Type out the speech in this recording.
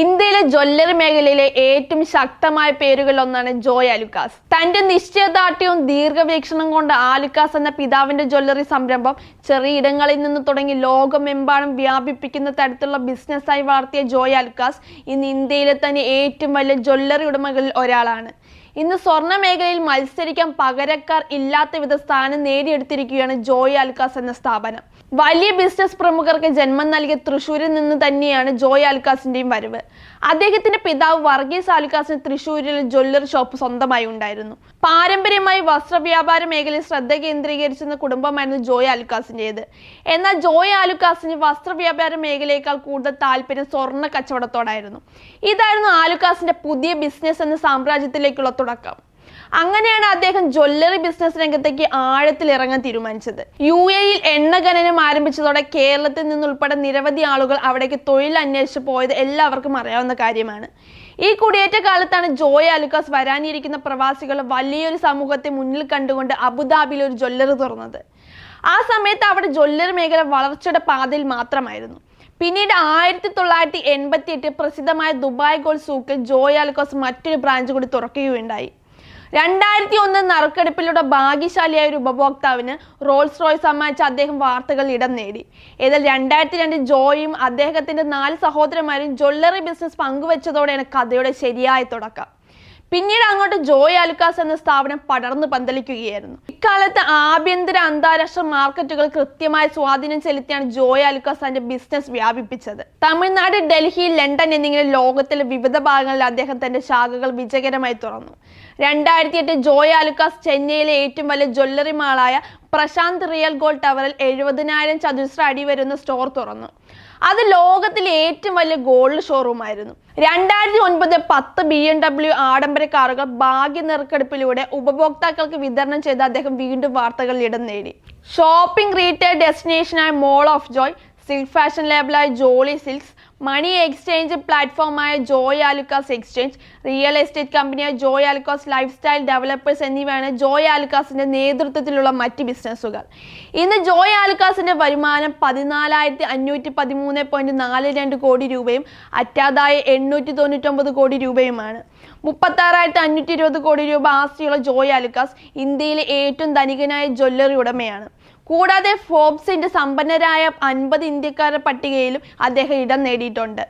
ഇന്ത്യയിലെ ജ്വല്ലറി മേഖലയിലെ ഏറ്റവും ശക്തമായ പേരുകളിൽ ഒന്നാണ് ജോയ് ആലുക്കാസ്. തന്റെ നിശ്ചയദാർഢ്യവും ദീർഘവീക്ഷണം കൊണ്ട് ആലുക്കാസ് എന്ന പിതാവിന്റെ ജ്വല്ലറി സംരംഭം ചെറിയ ഇടങ്ങളിൽ നിന്ന് തുടങ്ങി ലോകമെമ്പാടും വ്യാപിപ്പിക്കുന്ന തരത്തിലുള്ള ബിസിനസ്സായി വളർത്തിയ ജോയ് ആലുക്കാസ് ഇന്ന് ഇന്ത്യയിലെ തന്നെ ഏറ്റവും വലിയ ജ്വല്ലറി ഉടമകളിൽ ഒരാളാണ്. ഇന്ന് സ്വർണ മേഖലയിൽ മത്സരിക്കാൻ പകരക്കാർ ഇല്ലാത്ത വിധ സ്ഥാനം നേടിയെടുത്തിരിക്കുകയാണ് ജോയ് ആൽക്കാസ് എന്ന സ്ഥാപനം. വലിയ ബിസിനസ് പ്രമുഖർക്ക് ജന്മം നൽകിയ തൃശ്ശൂരിൽ നിന്ന് തന്നെയാണ് ജോയ് ആലുക്കാസിന്റെയും വരവ്. അദ്ദേഹത്തിന്റെ പിതാവ് വർഗീസ് അൽക്കാസിന് തൃശ്ശൂരിൽ ജ്വല്ലറി ഷോപ്പ് സ്വന്തമായി ഉണ്ടായിരുന്നു. പാരമ്പര്യമായി വസ്ത്രവ്യാപാര മേഖലയിൽ ശ്രദ്ധ കേന്ദ്രീകരിച്ചിരുന്ന കുടുംബമായിരുന്നു ജോയ് അൽക്കാസിന്റേത് എന്നാൽ ജോയ് ആലുക്കാസിന് വസ്ത്രവ്യാപാര മേഖലയേക്കാൾ കൂടുതൽ താല്പര്യം സ്വർണ കച്ചവടത്തോടായിരുന്നു. ഇതായിരുന്നു ആലുക്കാസിന്റെ പുതിയ ബിസിനസ് എന്ന സാമ്രാജ്യത്തിലേക്കുള്ള തുടക്കം. അങ്ങനെയാണ് അദ്ദേഹം ജ്വല്ലറി ബിസിനസ് രംഗത്തേക്ക് ആഴത്തിൽ ഇറങ്ങാൻ തീരുമാനിച്ചത്. യു എയിൽ എണ്ണ ഖനനം ആരംഭിച്ചതോടെ കേരളത്തിൽ നിന്നുൾപ്പെടെ നിരവധി ആളുകൾ അവിടേക്ക് തൊഴിൽ അന്വേഷിച്ച് പോയത് എല്ലാവർക്കും അറിയാവുന്ന കാര്യമാണ്. ഈ കുടിയേറ്റ കാലത്താണ് ജോയ് അലുക്കാസ് വരാനിരിക്കുന്ന പ്രവാസികൾ വലിയൊരു സമൂഹത്തെ മുന്നിൽ കണ്ടുകൊണ്ട് അബുദാബിയിൽ ഒരു ജ്വല്ലറി തുറന്നത്. ആ സമയത്ത് അവിടെ ജ്വല്ലറി മേഖല വളർച്ചയുടെ പാതയിൽ മാത്രമായിരുന്നു. പിന്നീട് ആയിരത്തി തൊള്ളായിരത്തി എൺപത്തി എട്ടിൽ പ്രസിദ്ധമായ ദുബായ് ഗോൾ സൂക്കിൽ ജോയ് അലുക്കോസ് മറ്റൊരു ബ്രാഞ്ച് കൂടി തുറക്കുകയുണ്ടായി. രണ്ടായിരത്തി ഒന്ന് നറുക്കെടുപ്പിലൂടെ ഭാഗ്യശാലിയായ ഒരു ഉപഭോക്താവിന് റോൾസ് റോയ്സ് സമ്മാനിച്ച അദ്ദേഹം വാർത്തകൾ ഇടം നേടി. ഇതിൽ രണ്ടായിരത്തി രണ്ട് ജോയും അദ്ദേഹത്തിന്റെ നാല് സഹോദരന്മാരും ജ്വല്ലറി ബിസിനസ് പങ്കുവച്ചതോടെയാണ് കഥയുടെ ശരിയായ തുടക്കം. പിന്നീട് അങ്ങോട്ട് ജോയ് അലുക്കാസ് എന്ന സ്ഥാപനം പടർന്നു പന്തലിക്കുകയായിരുന്നു. ഇക്കാലത്ത് ആഭ്യന്തര അന്താരാഷ്ട്ര മാർക്കറ്റുകൾ കൃത്യമായ സ്വാധീനം ചെലുത്തിയാണ് ജോയ് അലുക്കാസ് തന്റെ ബിസിനസ് വ്യാപിപ്പിച്ചത്. തമിഴ്നാട് ഡൽഹി ലണ്ടൻ എന്നിങ്ങനെ ലോകത്തിലെ വിവിധ ഭാഗങ്ങളിൽ അദ്ദേഹം തന്റെ ശാഖകൾ വിജയകരമായി തുറന്നു. രണ്ടായിരത്തി എട്ട് ജോയ് അലുക്കാസ് ചെന്നൈയിലെ ഏറ്റവും വലിയ ജ്വല്ലറി മാളായ പ്രശാന്ത് റിയൽ ഗോൾ ടവറിൽ എഴുപതിനായിരം ചതുരശ്ര അടി വരുന്ന സ്റ്റോർ തുറന്നു. അത് ലോകത്തിലെ ഏറ്റവും വലിയ ഗോൾഡ് ഷോറൂമായിരുന്നു രണ്ടായിരത്തി ഒൻപത് പത്ത് ബി എം ഡബ്ല്യു ആഡംബര കാറുകൾ ഭാഗ്യ നെറുക്കെടുപ്പിലൂടെ ഉപഭോക്താക്കൾക്ക് വിതരണം ചെയ്ത് അദ്ദേഹം വീണ്ടും വാർത്തകളിൽ ഇടം നേടി. Shopping retail ഡെസ്റ്റിനേഷനായ mall of Joy silk fashion ലേബിളായ Jolly silks money exchange പ്ലാറ്റ്ഫോമായ Joy Alukkas exchange real estate കമ്പനിയായ Joy Alukkas lifestyle developers എന്നിവയാണ് ജോയ് ആലുക്കാസിന്റെ നേതൃത്വത്തിലുള്ള മറ്റ് ബിസിനസ്സുകൾ. ഇന്ന് ജോയ് ആലുക്കാസിന്റെ വരുമാനം പതിനാലായിരത്തി അഞ്ഞൂറ്റി പതിമൂന്ന് പോയിന്റ് നാല് രണ്ട് കോടി രൂപയും അറ്റാദായ എണ്ണൂറ്റി തൊണ്ണൂറ്റൊമ്പത് കോടി രൂപയുമാണ്. മുപ്പത്താറായിരത്തി അഞ്ഞൂറ്റി ഇരുപത് കോടി രൂപ ആസ്തിയുള്ള ജോയ് ആലുക്കാസ് ഇന്ത്യയിലെ ഏറ്റവും ധനികനായ ജ്വല്ലറി ഉടമയാണ്. കൂടാതെ ഫോബ്സിന്റെ സമ്പന്നരായ അൻപത് ഇന്ത്യക്കാരുടെ പട്ടികയിലും അദ്ദേഹം ഇടം നേടിയിട്ടുണ്ട്.